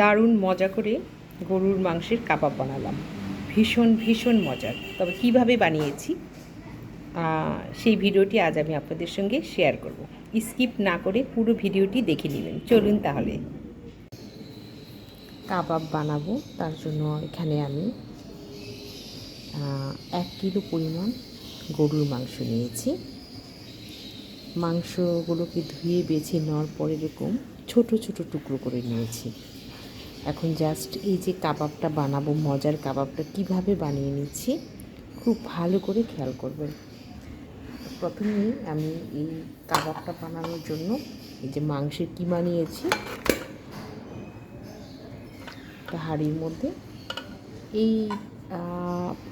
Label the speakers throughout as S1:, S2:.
S1: দারুণ মজা করে গরুর মাংসের কাবাব বানালাম। ভীষণ ভীষণ মজার। তবে কীভাবে বানিয়েছি? সেই ভিডিওটি আজ আমি আপনাদের সঙ্গে শেয়ার করব। স্কিপ না করে পুরো ভিডিওটি দেখে নেবেন। চলুন তাহলে। কাবাব বানাবো, তার জন্য এখানে আমি এক কিলো পরিমাণ গরুর মাংস নিয়েছি। মাংসগুলোকে ধুয়ে বেছে নেওয়ার পর এরকম ছোট ছোট টুকরো করে নিয়েছি। এখন জাস্ট এই যে কাবাবটা বানাবো, মজার কাবাবটা কীভাবে বানিয়ে নিচ্ছি, খুব ভালো করে খেয়াল করবেন। প্রথমেই আমি এই কাবাবটা বানানোর জন্য এই যে মাংসের কিমা নিয়েছি। একটা হাঁড়ির মধ্যে। এই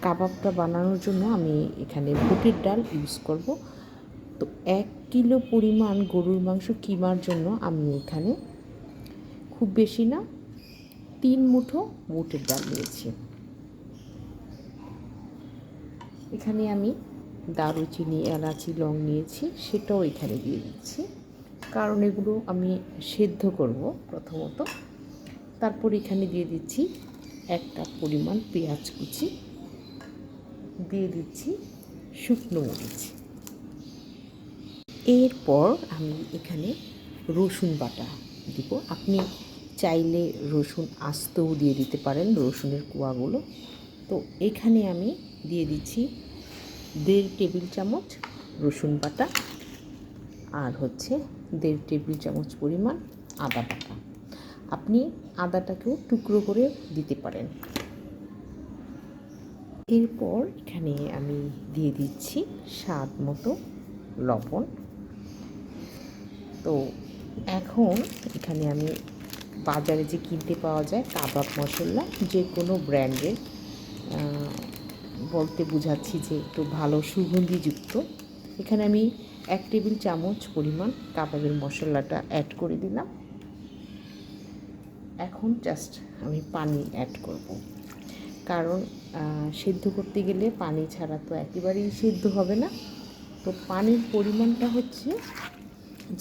S1: কাবাবটা বানানোর জন্য আমি এখানে বুটের ডাল ইউজ করব। তো এক কিলো পরিমাণ গরুর মাংস কিমার জন্য আমি এখানে, খুব বেশি না তিন মুঠো বুটের ডাল নিয়েছি। এখানে আমি দারুচিনি, এলাচি, লং নিয়েছি, সেটাও এখানে দিয়ে দিচ্ছি। কারণ এগুলো আমি সেদ্ধ করব প্রথমত। তারপর এখানে দিয়ে দিচ্ছি এক কাপ পরিমাণ পেঁয়াজ কুচি। দিয়ে দিচ্ছি শুকনো মরিচ। এরপর আমি এখানে রসুন বাটা দিব। আপনি চাইলে রসুন আস্তেও দিয়ে দিতে পারেন, রসুনের কোয়াগুলো। তো এখানে আমি দিয়ে দিচ্ছি দেড় টেবিল চামচ রসুন বাটা আর হচ্ছে দেড় টেবিল চামচ পরিমাণ আদা বাটা। আপনি আদাটাকেও টুকরো করে দিতে পারেন। এরপর এখানে আমি দিয়ে দিচ্ছি স্বাদ মতো লবণ। তো এখন এখানে আমি বাজারে যে কিনতে পাওয়া যায়, কাবাব মশলা যে কোনো ব্র্যান্ডের বলতে বোঝাচ্ছি যে একটু ভালো সুগন্ধিযুক্ত। এখানে আমি এক টেবিল চামচ পরিমাণ কাবাবের মশলাটা অ্যাড করে দিলাম। এখন জাস্ট আমি পানি অ্যাড করব। কারণ সেদ্ধ করতে গেলে পানি ছাড়া তো একেবারেই সেদ্ধ হবে না। তো পানির পরিমাণটা হচ্ছে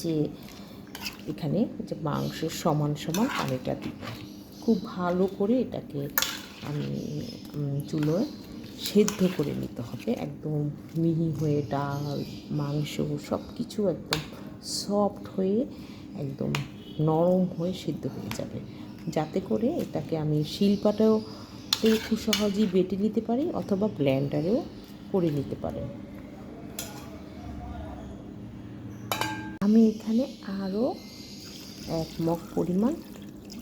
S1: যে এখানে যে মাংসের সমান সমান পানিটা দিব খুব ভালো করে এটাকে আমি চুলোয় সেদ্ধ করে নিতে হবে। একদম মিহি হয়ে ডাল, মাংস সব কিছু একদম সফট হয়ে একদম নরম হয়ে সিদ্ধ হয়ে যাবে। যাতে করে এটাকে আমি শিলপাটাও খুব সহজেই বেটে নিতে পারি অথবা ব্ল্যান্ডারেও করে নিতে পারেন। আমি এখানে আরও এক মগ পরিমাণ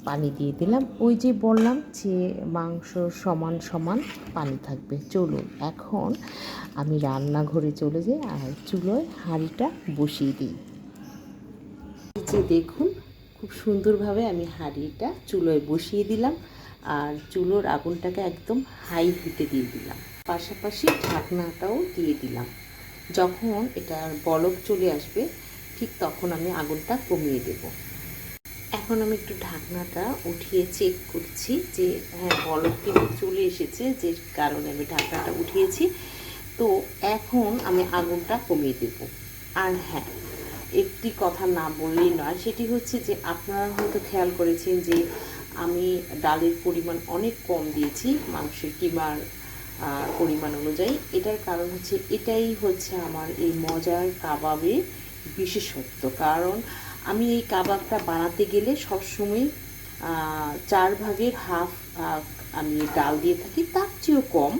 S1: পানি দিয়ে দিলাম। ওই যে বললাম যে মাংস সমান সমান পানি থাকবে। চলুন, এখন আমি রান্নাঘরে চলে যাই আর চুলোয় হাঁড়িটা বসিয়ে দিই। যে দেখুন, খুব সুন্দরভাবে আমি হাঁড়িটা চুলোয় বসিয়ে দিলাম আর চুলোর আগুনটাকে একদম হাই হিটে দিয়ে দিলাম। পাশাপাশি ঢাকনাটাও দিয়ে দিলাম। যখন এটার বলক চলে আসবে ঠিক তখন আমি আগুনটা কমিয়ে দেব। এখন আমি একটু ঢাকনাটা উঠিয়ে চেক করছি যে হ্যাঁ বলক কিন্তু চলে এসেছে, যে কারণে আমি ঢাকনাটা উঠিয়েছি। তো এখন আমি আগুনটা কমিয়ে দেব। আর হ্যাঁ একটি কথা না বললেই নয়, সেটি হচ্ছে যে আপনারা হয়তো খেয়াল করেছেন যে আমি ডালের পরিমাণ অনেক কম দিয়েছি, মাংসের কিমার পরিমাণ অনুযায়ী। এটার কারণ হচ্ছে, এটাই হচ্ছে আমার এই মজার কাবাবের বিশেষত্ব কারণ আমি এই কাবাবটা বানাতে গেলে সবসময় চার ভাগের হাফ আমি ডাল দিয়ে থাকি, তার চেয়েও কম।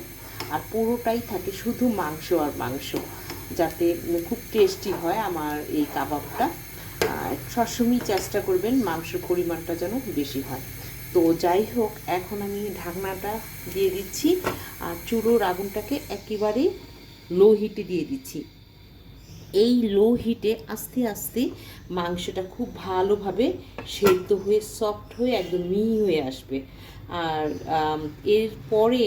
S1: আর পুরোটাই থাকে শুধু মাংস আর মাংস, যাতে খুব টেস্টি হয় আমার এই কাবাবটা। আর সবসময় চেষ্টা করবেন মাংসের পরিমাণটা যেন বেশি হয়। তো যাই হোক, এখন আমি ঢাকনাটা দিয়ে দিচ্ছি, আর চুলোর আগুনটাকে একেবারে লো হিটে দিয়ে দিচ্ছি। এই লো হিটে আস্তে আস্তে মাংসটা খুব ভালোভাবে সেদ্ধ হয়ে সফট হয়ে একদম মিহি হয়ে আসবে। আর আম, এরপরে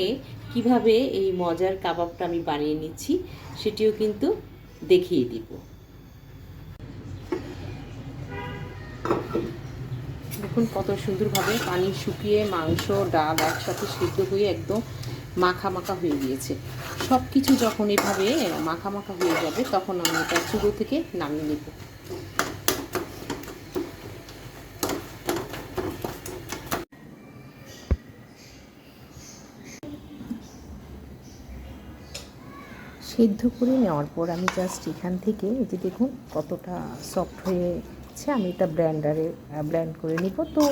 S1: কীভাবে এই মজার কাবাবটা আমি বানিয়ে নিচ্ছি সেটিও কিন্তু দেখিয়ে দিব। দেখুন কত সুন্দরভাবে পানি শুকিয়ে মাংস ডাল একসাথে সিদ্ধ হয়ে একদম মাখা মাখা হয়ে গিয়েছে। সব কিছু যখন এভাবে মাখা মাখা হয়ে যাবে, তখন আমি এটা চুলো থেকে নামিয়ে নেব। সেদ্ধ করে নেওয়ার পর আমি জাস্ট এখান থেকে এই যে দেখুন কতটা সফট হয়েছে আমি এটা ব্ল্যান্ডারে ব্ল্যান্ড করে নিব। তো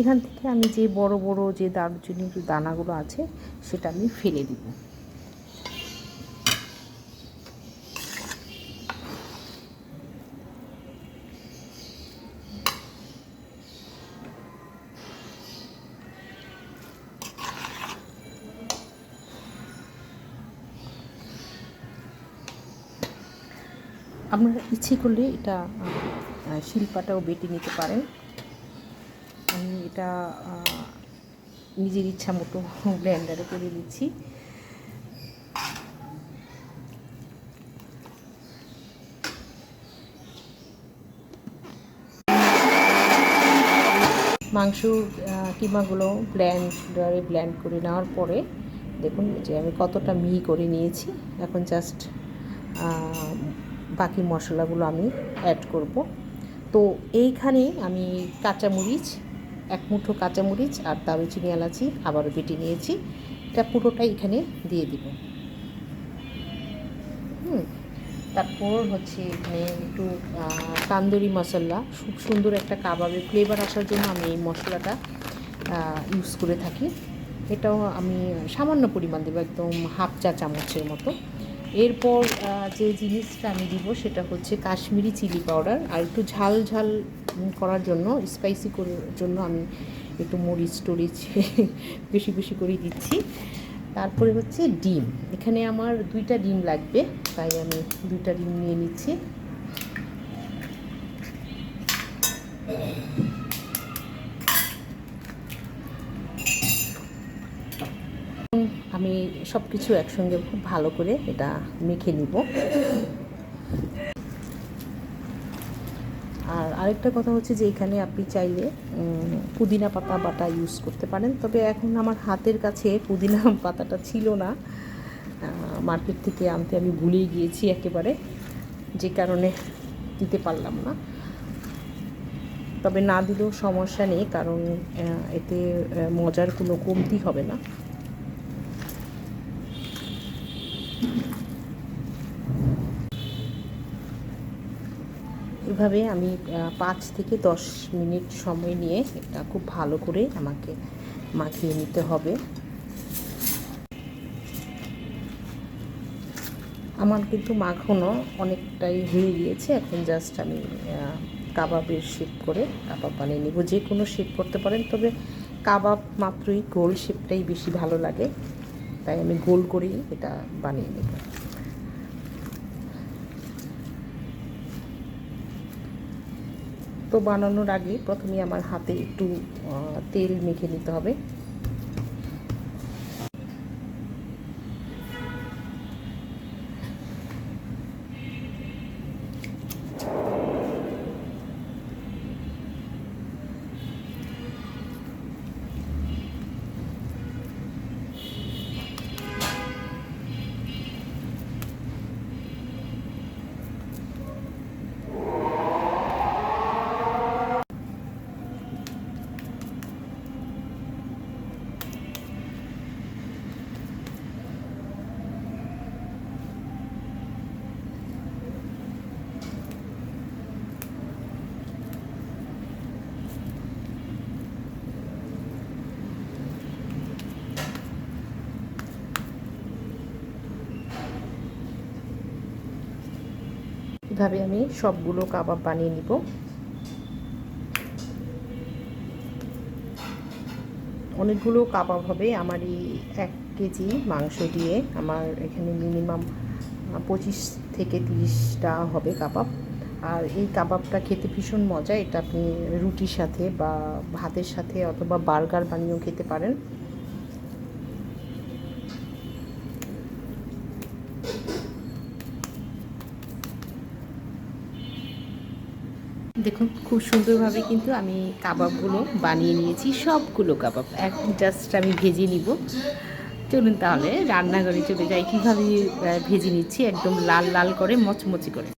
S1: এখান থেকে আমি যে বড় বড় যে দারুচিনির দানাগুলো আছে, সেটা আমি ফেলে দিব। আপনারা ইচ্ছে করলে এটা শিল্পাটাও বেটে নিতে পারেন। আমি এটা নিজের ইচ্ছা মতো ব্লেন্ডারে করে দিচ্ছি মাংস কিমাগুলো ব্ল্যান্ডারে ব্ল্যান্ড করে নেওয়ার পরে, দেখুন যে আমি কতটা মিহি করে নিয়েছি। এখন জাস্ট বাকি মশলাগুলো আমি অ্যাড করব। তো এইখানে আমি কাঁচামরিচ, এক মুঠো কাঁচামরিচ আর দারুচিনি এলাচি আবারও বেটে নিয়েছি। এটা পুরোটাই এখানে দিয়ে দিব। হুম, তারপর হচ্ছে এখানে একটু তান্দুরি মশলা। খুব সুন্দর একটা কাবাবের ফ্লেভার আসার জন্য আমি এই মশলাটা ইউজ করে থাকি। এটাও আমি সামান্য পরিমাণ দেবো, একদম হাফ চা চামচের মতো। এরপর যে জিনিসটা আমি দিব সেটা হচ্ছে কাশ্মীরি চিলি পাউডার। আর একটু ঝাল ঝাল করার জন্য স্পাইসি করার জন্য আমি একটু মরিচ টরিচ বেশি বেশি করে দিচ্ছি। তারপরে হচ্ছে ডিম। এখানে আমার দুইটা ডিম লাগবে, তাই আমি দুইটা ডিম নিয়ে নিচ্ছি আমি সব কিছু একসঙ্গে খুব ভালো করে এটা মেখে নিব। আর আরেকটা কথা হচ্ছে যে এখানে আপনি চাইলে পুদিনা পাতা বাটা ইউজ করতে পারেন। তবে এখন আমার হাতের কাছে পুদিনা পাতাটা ছিল না। মার্কেট থেকে আনতে আমি ভুলেই গিয়েছি একেবারে, যে কারণে দিতে পারলাম না। তবে না দিলেও সমস্যা নেই, কারণ এতে মজার কোনো কমতি হবে না। এভাবে আমি পাঁচ থেকে দশ মিনিট সময় নিয়ে এটা খুব ভালো করে আমাকে মাখিয়ে নিতে হবে। আমার কিন্তু মাখানো অনেকটাই হয়ে গিয়েছে। এখন জাস্ট আমি কাবাবের শেপ করে কাবাব বানিয়ে নিব। যে কোনো শেপ করতে পারেন, তবে কাবাব মাত্রই গোল শেপটাই বেশি ভালো লাগে। তাই আমি গোল করেই এটা বানিয়ে নেব। তো বানানোর আগে প্রথমে আমার হাতে একটু তেল মেখে নিতে হবে। এভাবে আমি সবগুলো কাবাব বানিয়ে নিব? অনেকগুলো কাবাব হবে আমার এই এক কেজি মাংস দিয়ে। আমার এখানে মিনিমাম পঁচিশ থেকে তিরিশটা হবে কাবাব। আর এই কাবাবটা খেতে ভীষণ মজা। এটা আপনি রুটির সাথে বা ভাতের সাথে অথবা বার্গার বানিয়েও খেতে পারেন। দেখুন, খুব সুন্দরভাবে কিন্তু আমি কাবাবগুলো বানিয়ে নিয়েছি, সবগুলো কাবাব। এক জাস্ট আমি ভেজে নিব। চলুন তাহলে রান্নাঘরে চলে যাই। কীভাবে ভেজে নিচ্ছি, একদম লাল লাল করে, মচমচি করে।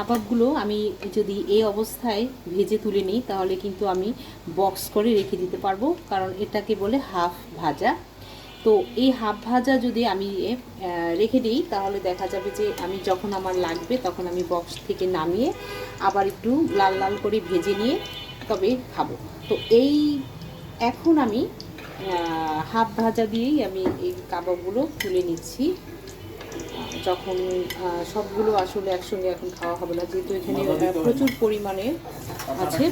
S2: কাবাবগুলো আমি যদি এই অবস্থায় ভেজে তুলে নিই, তাহলে কিন্তু আমি বক্স করে রেখে দিতে পারব, কারণ এটাকে বলে হাফ ভাজা। তো এই হাফ ভাজা যদি আমি রেখে দিই, তাহলে দেখা যাবে যে আমি যখন আমার লাগবে তখন আমি বক্স থেকে নামিয়ে আবার একটু লাল লাল করে ভেজে নিয়ে তবে খাব। তো এই এখন আমি হাফ ভাজা দিয়েই আমি এই কাবাবগুলো তুলে নিচ্ছি। যখন সবগুলো আসলে একসঙ্গে এখন খাওয়া হবে না যেহেতু এখানে প্রচুর পরিমাণে আছে।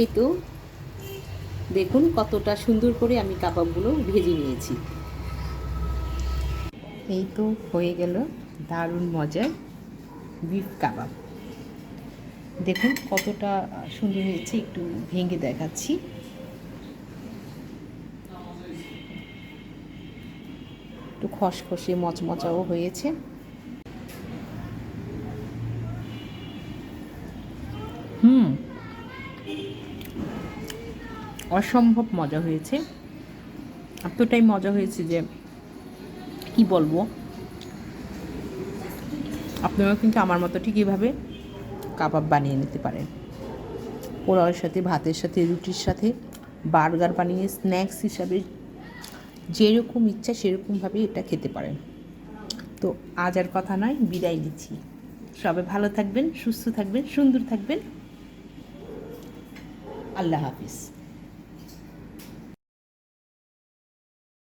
S2: এই তো। দেখুন কতটা সুন্দর করে আমি কাবাবগুলো ভেজে নিয়েছি। এই তো হয়ে গেল দারুণ মজার বিফ কাবাব। দেখুন কতটা সুন্দর হয়েছে, একটু ভেঙে দেখাচ্ছি। একটু খসখসে, মচমচাও হয়েছে হুম অসম্ভব মজা হয়েছে। এতটাই মজা হয়েছে যে, কি বলব? আপনারাও কিন্তু আমার মতো ঠিক এইভাবে কাবাব বানিয়ে নিতে পারেন। পোলাওয়ের সাথে, ভাতের সাথে, রুটির সাথে, বার্গার বানিয়ে, স্ন্যাক্স হিসাবে যেরকম ইচ্ছা সেরকমভাবে এটা খেতে পারেন। তো আজ আর কথা নয়, বিদায় দিচ্ছি সবাই ভালো থাকবেন, সুস্থ থাকবেন, সুন্দর থাকবেন। আল্লাহ হাফিজ।